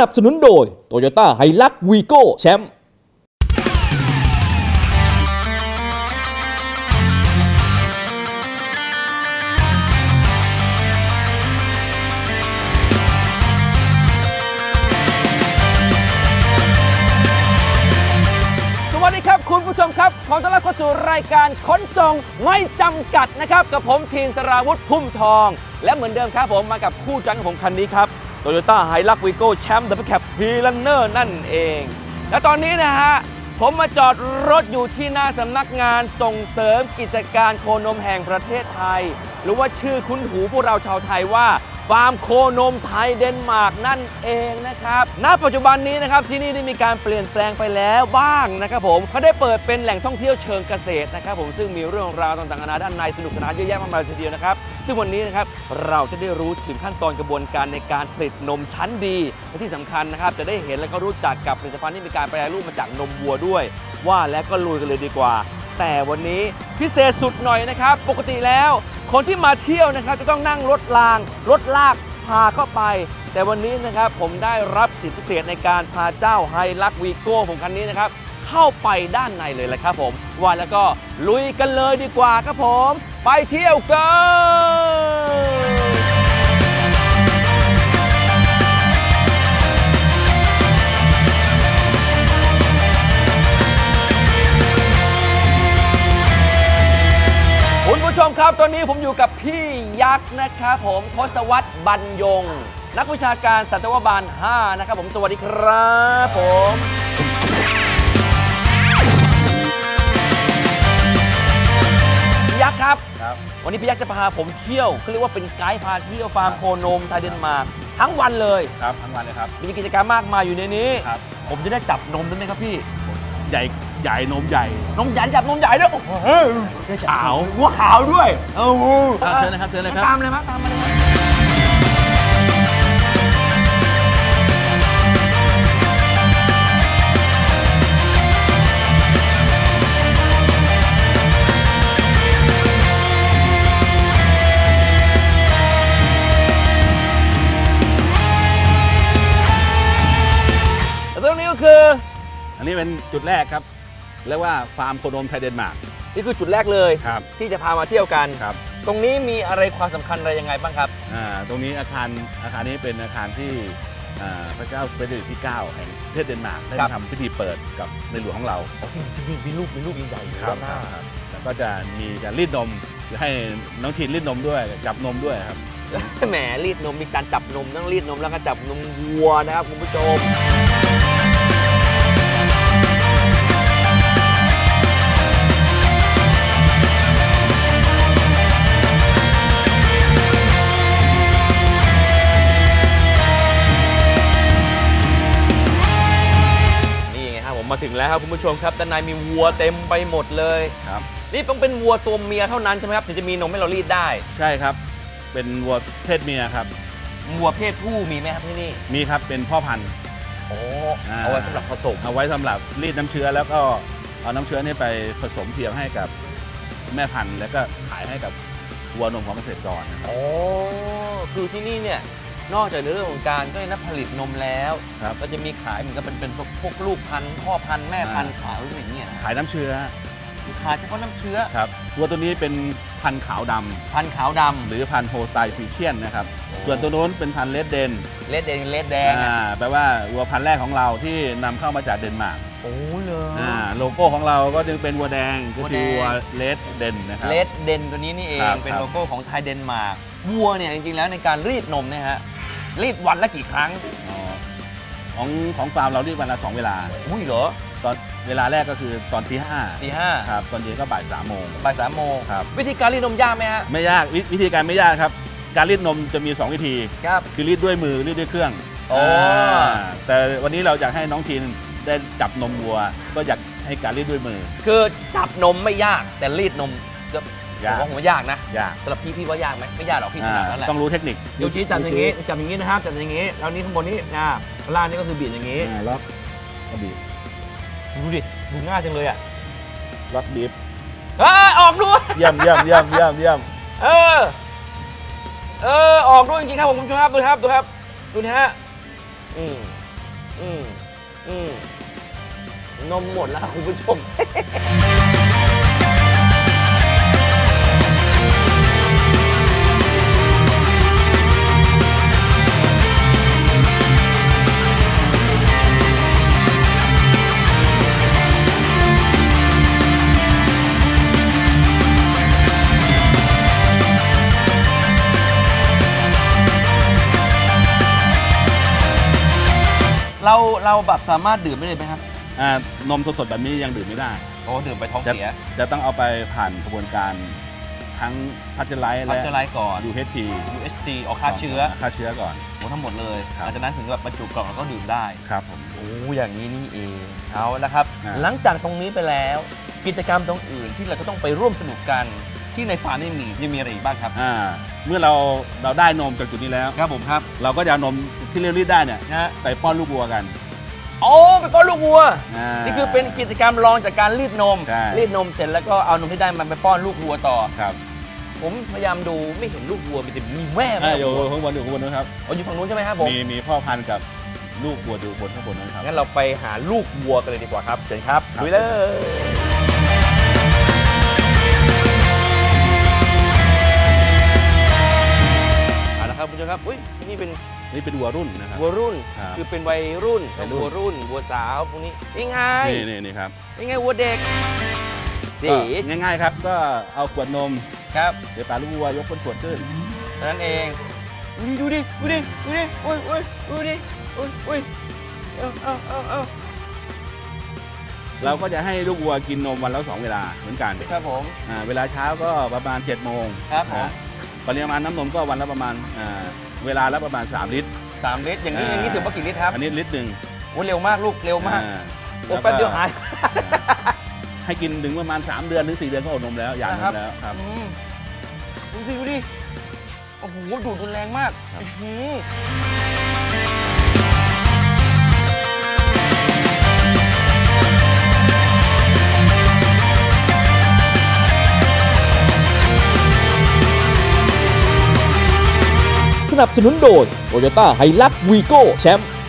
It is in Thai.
นับสนุนโดย Toyota h i l u x v i g o แชมป์สวัสดีครับคุณผู้ชมครับขอต้อนรับเข้าสู่รายการขนส่งไม่จำกัดนะครับ กับผมทีนสราวุธพุ่มทอง และเหมือนเดิมครับผมมากับคู่จังของผมคันนี้ครับ โตโยต้าไฮลักวีโก้แชมป์ดับเบิลแคปพีลันเนอร์นั่นเอง และตอนนี้นะฮะ ผมมาจอดรถอยู่ที่หน้าสำนักงานส่งเสริมกิจการโคนมแห่งประเทศไทย หรือว่าชื่อคุ้นหูพวกเราชาวไทยว่า ฟาร์มโคนมไทยเดนมาร์กนั่นเองนะครับ ณ ปัจจุบันนี้นะครับที่นี่ได้มีการเปลี่ยนแปลงไปแล้วบ้างนะครับผมเขาได้เปิดเป็นแหล่งท่องเที่ยวเชิงเกษตรนะครับผมซึ่งมีเรื่องราวต่างๆนานาด้านในสนุกสนานเยอะแยะมากมายทีเดียวนะครับ ซึ่งวันนี้นะครับเราจะได้รู้ถึงขั้นตอนกระบวนการในการผลิตนมชั้นดีและที่สำคัญนะครับจะได้เห็นและก็รู้จักกับผลิตภัณฑ์ที่มีการแปรรูปมาจากนมวัวด้วย ว่าแล้วก็ลุยกันเลยดีกว่า แต่วันนี้ พิเศษสุดหน่อยนะครับ ปกติแล้ว คนที่มาเที่ยวนะครับจะต้องนั่งรถราง รถลากพาเข้าไป แต่วันนี้นะครับผมได้รับสิทธิพิเศษในการพาเจ้าไฮลักวีโก้ผมคันนี้นะครับ เข้าไปด้านในเลยแหละครับผมว่าแล้วก็ลุยกันเลยดีกว่าครับผม ไปเที่ยวกัน ชมครับตอนนี้ผมอยู่กับพี่ยักษ์นะครับผมทศวรรษบรรยง นักวิชาการสัตวบาล 5 นะครับผมสวัสดีครับผมพี่ยักษ์ครับ ครับ วันนี้พี่ยักษ์จะพาผมเที่ยวเขาเรียกว่าเป็นไกด์พาเที่ยวฟาร์มโคนมไทยเดนมาร์กทั้งวันเลยครับทั้งวันเลยครับ มีกิจกรรมมากมายอยู่ในนี้ ครับ ผมจะได้จับนมด้วยไหมครับพี่ ใหญ่ ใหญ่นมใหญ่ นมใหญ่จับนมใหญ่ด้วยโอ้โหขาวหัวขาวด้วยเออครับเชิญเลยครับเชิญเลยครับตามเลยมั้ยตามมาเลยมั้ยแล้วตรงนี้ก็คือ อันนี้เป็นจุดแรกครับ เรียกว่าฟาร์มโคนมไทยเดนมาร์กนี่คือจุดแรกเลยครับที่จะพามาเที่ยวกัน ครับตรงนี้มีอะไรความสำคัญอะไรยังไงบ้างครับ อ่าตรงนี้อาคารอาคารนี้เป็นอาคารที่อ่าพระเจ้าเฟเดริกที่ 9 แห่งประเทศเดนมาร์กได้ครับ มาทำพิธีเปิดกับในหลวงของเราอ๋อที่มีมีรูปมีรูปใหญ่ๆอยู่ครับด้านหน้าครับแล้วก็จะมีการรีดนมให้น้องทีนรีดนมด้วยจับนมด้วยครับ แหมรีดนมมีการจับนมต้องรีดนมแล้วก็จับนมวัวนะครับคุณผู้ชม ถึงแล้วครับคุณผู้ชมครับด้านในมีวัวเต็มไปหมดเลยครับนี่ต้องเป็นวัวตัวเมียเท่านั้นใช่ไหมครับถึงจะมีนมให้เรารีดได้ ใช่ครับ เป็นวัวเพศเมียครับวัวเพศผู้มีไหมครับที่นี่มีครับเป็นพ่อพันธุ์โอ้อ่าเอาไว้สำหรับผสมเอาไว้สำหรับรีดน้ำเชื้อแล้วก็เอาน้ำเชื้อนี่ไปผสมเทียมให้กับแม่พันธุ์แล้วก็ขายให้กับวัวนมของเกษตรกรนะครับโอ้คือที่นี่เนี่ย นอกจากในเรื่องของการก็นับผลิตนมแล้วครับก็จะมีขายเหมือนกับเป็นเป็นพวกพวกลูกพันธุ์พ่อพันธุ์แม่พันธุ์ขายไว้อย่างเงี้ยนะขายน้ำเชื้อคือขายเฉพาะน้ำเชื้อครับวัวตัวนี้เป็นพันธุ์ขาวดำพันธุ์ขาวดหรือพันธุ์โฮสไตฟิเชียนนะครับส่วนตัวโน้นเป็นพันธุ์เลดเดนำเลดแดงเลดแดงอ่าแปลว่าวัวพันธุ์แรกของเราที่นำเข้ามาจากเดนมาร์กโอ้เลยอ่าโลโก้ของเราก็จึงเป็นวัวแดงก็คือวัวัววแดงเลดเดนนะครับเลดเดนตัวนี้นี่เองครับเป็นครับโลโก้ของไทยเดนมาร์กวัวเนี่ยจริงๆแล้วในการรีดนมเนี่ยฮะ รีดวันละกี่ครั้งอ๋อของของฟาร์มเราเรียกวันละสองเวลา อุ้ยเหรอตอนเวลาแรกก็คือตอนตีห้าตีห้าครับตอนเย็นก็บ่ายสามโมงบ่ายสามโมงครับวิธีการรีดนมยากไหมฮะไม่ยากววิธีการไม่ยากครับ การรีดนมจะมี 2 วิธีครับคือรีดด้วยมือรีดด้วยเครื่องอ๋ออ่าแต่วันนี้เราอยากให้น้องทีนได้จับนมวัว ก็อยากให้การรีดด้วยมือ คือจับนมไม่ยากแต่รีดนม ก็ผมยากว่าผมว่ายากนะยากสำหรับพี่พี่ว่ายากไหมไม่ยากหรอกพี่ถอ่านัดนั่นแหละต้องรู้เทคนิคยูชี้จับอย่างนี้จับอย่างนี้นะครับจับอย่างนี้แล้วนี้ข้างบนนี้นะข้างล่างนี่ก็คือบีบอย่างนี้อ่าล็อกกระบีบดูดิดูง่ายจังเลยอะล็อกบีบเออออกด้วยเยี่ยมเยี่ยมเยี่ยมเยี่ยมเยี่ยมเออเออออกด้วยจริงๆครับผมคุณผู้ชมครับดูครับดูครับดูนะฮะอืมอืมอืมนมหมดแล้วครับคุณผู้ชม เราเราแบบสามารถดื่มได้เลยไหมครับอ่านมสดๆแบบนี้ยังดื่มไม่ได้ โอ้ดื่มไปท้องจะเสียจะต้องเอาไปผ่านกระบวนการทั้งพัชไลท์พัและ ชไลท์ก่อน UHT UST ออกฆ่าเชื้อฆ่าเชื้อก่อน โอ้ทั้งหมดเลยครับ หลังจากนั้นถึงแบบบรรจุกล่องแล้วก็ดื่มได้ ครับผม โอ้อย่างนี้นี่เองเอาละครับ อ่า หลังจากตรงนี้ไปแล้ว กิจกรรมตรงอื่นที่เราก็ต้องไปร่วมสนุกกันที่ในฟาร์มนี่มียังมีอะไรอีกบ้างครับ อ่าเมื่อเราเราได้นมจากจุดนี้แล้ว ครับผมครับ เราก็จะเอานมที่เรารีดได้เนี่ยนะฮะ ไปป้อนลูกวัวกัน โอ้ไปป้อนลูกวัว อ่านี่คือเป็นกิจกรรมรองจากการรีดนม ใช่ รีดนมเสร็จแล้วก็เอานมที่ได้มาไปป้อนลูกวัวต่อ ครับผมพยายามดูไม่เห็นลูกวัวมีแต่มีแม่อ่าแม่อยู่วัวข้างบนอยู่ข้างบนนะครับ อ๋ออยู่ฝั่งนู้นใช่ไหมครับผม มีมีพ่อพันธุ์กับลูกวัวอยู่บนข้างบนนะครับ งั้นเราไปหาลูกวัวกันเลยดีกว่าครับเชิญครับครับ ลุยเลย นนี่เป็นวัวรุ่นนะครับ วัวรุ่นครับคือเป็นวัยรุ่นวัยรุ่น วัวรุ่นวัวสาวพวกนี้นี่ไงนี่นี่นี่ครับนี่ไงวัวเด็กก็สีง่ายๆครับ ก็เอาขวดนม ครับเดี๋ยวตาลูกวัวยกก้นขวดขึ้น เท่านั้นเองดูดิดูดิดูดิอุ้ยอุ้ยดูดิอุ้ยอุ้ยเอาเอาเอาเอาเราก็จะให้ลูกวัวกินนมวันละสองเวลาเหมือนกันครับผม อ่าเวลาเช้าก็ประมาณ7จ็ดโมงครับผมนะ ปริมาณน้ำนมก็วันละประมาณอ่าเวลาละประมาณ 3 ลิตร สามลิตรอย่างนี้อ่า อย่างนี้ถือว่ากี่ลิตรครับอันนี้ลิตรหนึ่งโอ้เร็วมากลูกเร็วมากอ่าโอ้แป๊บเดียวหาย ให้กินถึงประมาณ 3 เดือนถึง 4 เดือนก็อดนมแล้วหย่านมแล้วครับ อืมดูดิดูดิ โอ้โห ดูดรุนแรงมากครับ อื้อหือ นับสนุนโดย Toyota Hilux Vigo แชมป์